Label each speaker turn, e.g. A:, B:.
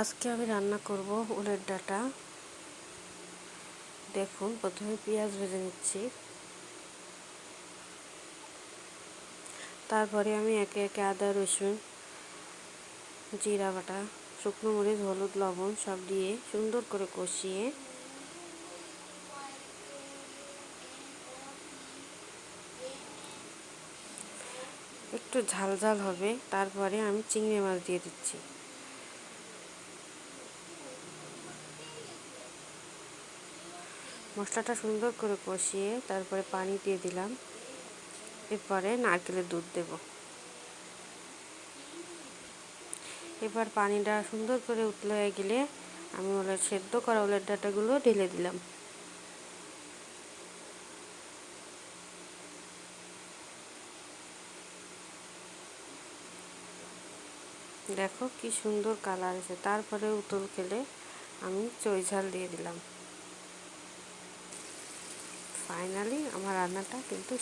A: আজকে আমি রান্না করব উলের ডাটা। দেখুন, প্রথমে পেঁয়াজ ভেজে নিচ্ছি। তারপরে আমি একে একে আদা, রসুন, জিরা বাটা, শুকনো মরিচ, হলুদ, লবণ সব দিয়ে সুন্দর করে কষিয়ে একটু ঝাল ঝাল হবে। তারপরে আমি চিংড়ি মাছ দিয়ে দিচ্ছি। মশলাটা সুন্দর করে কষিয়ে তারপরে পানি দিয়ে দিলাম। এরপরে নারকেলের দুধ দেব। এবার পানিটা সুন্দর করে উতলে হয়ে গেলে আমি ওলের সেদ্ধ করা ওলের ডাটাগুলো ঢেলে দিলাম। দেখো কি সুন্দর কালার আছে তারপরে উতল খেলে আমি চই ঝাল দিয়ে দিলাম। ফাইনালি আমার রান্নাটা কিন্তু